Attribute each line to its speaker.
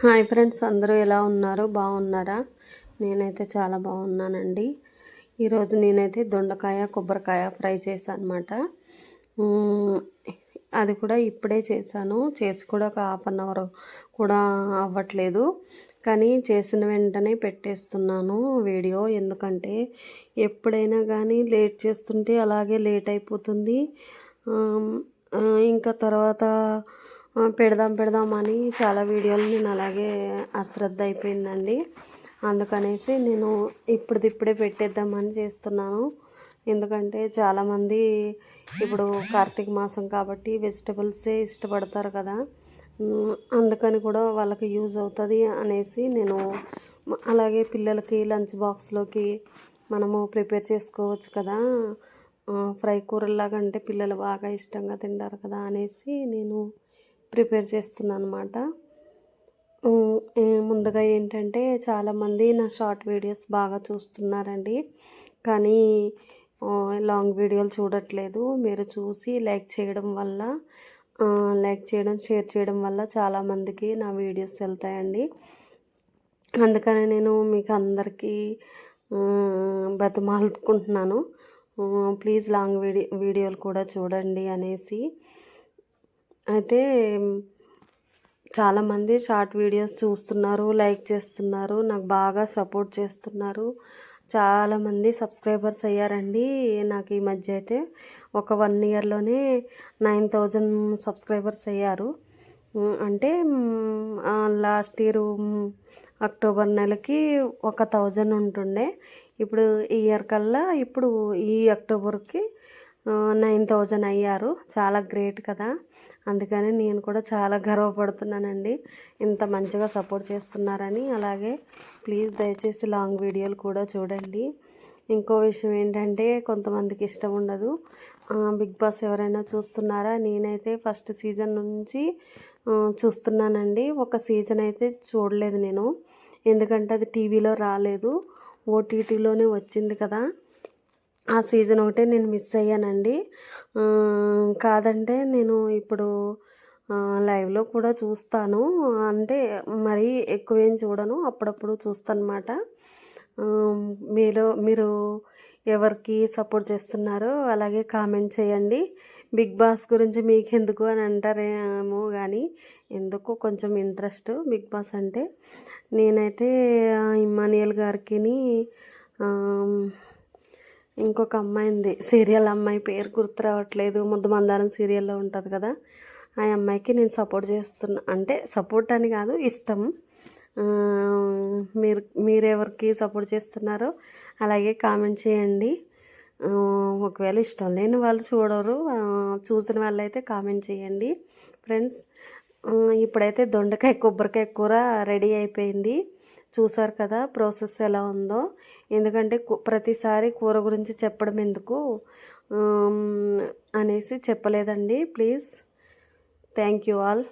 Speaker 1: Hi friends అందరూ ఎలా ఉన్నారు? బాగున్నారా? నేనైతే చాలా బాగున్నానండి. ఈరోజు నేనైతే దొండకాయ కొబ్బరికాయ ఫ్రై చేశాను అనమాట అది కూడా ఇప్పుడే చేశాను. చేసి కూడా ఒక హాఫ్ అన్ అవర్ కూడా అవ్వట్లేదు. కానీ చేసిన వెంటనే పెట్టేస్తున్నాను వీడియో. ఎందుకంటే ఎప్పుడైనా కానీ లేట్ చేస్తుంటే అలాగే లేట్ అయిపోతుంది. ఇంకా తర్వాత పెడదాం పెడదాం అని చాలా వీడియోలు నేను అలాగే అశ్రద్ధ అయిపోయిందండి. అందుకనేసి నేను ఇప్పుడిదిప్పుడే పెట్టేద్దామని చేస్తున్నాను. ఎందుకంటే చాలామంది ఇప్పుడు కార్తీక మాసం కాబట్టి వెజిటబుల్సే ఇష్టపడతారు కదా. అందుకని కూడా వాళ్ళకి యూజ్ అవుతుంది అనేసి నేను అలాగే పిల్లలకి లంచ్ బాక్స్లోకి మనము ప్రిపేర్ చేసుకోవచ్చు కదా. ఫ్రై కూరలాగా అంటే పిల్లలు బాగా ఇష్టంగా తింటారు కదా అనేసి నేను ప్రిపేర్ చేస్తున్నాను అనమాట ముందుగా ఏంటంటే చాలామంది నా షార్ట్ వీడియోస్ బాగా చూస్తున్నారండి. కానీ లాంగ్ వీడియోలు చూడట్లేదు. మీరు చూసి లైక్ చేయడం వల్ల లైక్ చేయడం షేర్ చేయడం వల్ల చాలామందికి నా వీడియోస్ వెళ్తాయండి. అందుకని నేను మీకు అందరికీ బతిమాలుకుంటున్నాను. ప్లీజ్ లాంగ్ వీడియో వీడియోలు కూడా చూడండి అనేసి. అయితే చాలామంది షార్ట్ వీడియోస్ చూస్తున్నారు లైక్ చేస్తున్నారు నాకు బాగా సపోర్ట్ చేస్తున్నారు. చాలామంది సబ్స్క్రైబర్స్ అయ్యారండి. నాకు ఈ మధ్య అయితే ఒక వన్ ఇయర్లోనే నైన్ థౌజండ్ సబ్స్క్రైబర్స్ అయ్యారు. అంటే లాస్ట్ ఇయర్ అక్టోబర్ నెలకి ఒక థౌజండ్ ఉంటుండే. ఇప్పుడు ఈ ఇయర్ కల్లా ఇప్పుడు ఈ అక్టోబర్కి నైన్ థౌజండ్ అయ్యారు. చాలా గ్రేట్ కదా. అందుకని నేను కూడా చాలా గర్వపడుతున్నానండి. ఇంత మంచిగా సపోర్ట్ చేస్తున్నారని. అలాగే ప్లీజ్ దయచేసి లాంగ్ వీడియోలు కూడా చూడండి. ఇంకో విషయం ఏంటంటే కొంతమందికి ఇష్టం ఉండదు. బిగ్ బాస్ ఎవరైనా చూస్తున్నారా? నేనైతే ఫస్ట్ సీజన్ నుంచి చూస్తున్నానండి. ఒక సీజన్ అయితే చూడలేదు నేను. ఎందుకంటే అది టీవీలో రాలేదు. ఓటీటీలోనే వచ్చింది కదా. ఆ సీజన్ ఒకటే నేను మిస్ అయ్యానండి. కాదంటే నేను ఇప్పుడు లైవ్లో కూడా చూస్తాను. అంటే మరీ ఎక్కువేం చూడను అప్పుడప్పుడు చూస్తాను మీరు మీరు ఎవరికి సపోర్ట్ చేస్తున్నారో అలాగే కామెంట్ చేయండి. బిగ్ బాస్ గురించి మీకు ఎందుకు అని అంటారేమో కానీ ఎందుకు కొంచెం ఇంట్రెస్ట్ బిగ్ బాస్ అంటే. నేనైతే ఇమ్మానియల్ గారికిని ఇంకొక అమ్మాయి ఉంది సీరియల్ అమ్మాయి పేరు గుర్తు రావట్లేదు. ముద్దు మందారం సీరియల్లో ఉంటుంది కదా. ఆ అమ్మాయికి నేను సపోర్ట్ చేస్తున్నా. అంటే సపోర్ట్ అని కాదు ఇష్టం. మీరు మీరెవరికి సపోర్ట్ చేస్తున్నారో అలాగే కామెంట్ చేయండి. ఒకవేళ ఇష్టం లేని వాళ్ళు చూడరు. చూసిన వాళ్ళైతే కామెంట్ చేయండి. ఫ్రెండ్స్ ఇప్పుడైతే దొండకాయ కొబ్బరికాయ కూర రెడీ అయిపోయింది. చూసారు కదా ప్రాసెస్ ఎలా ఉందో. ఎందుకంటే ప్రతిసారి కూర గురించి చెప్పడం ఎందుకు? అనేసి చెప్పలేదండి. ప్లీజ్. Thank you all.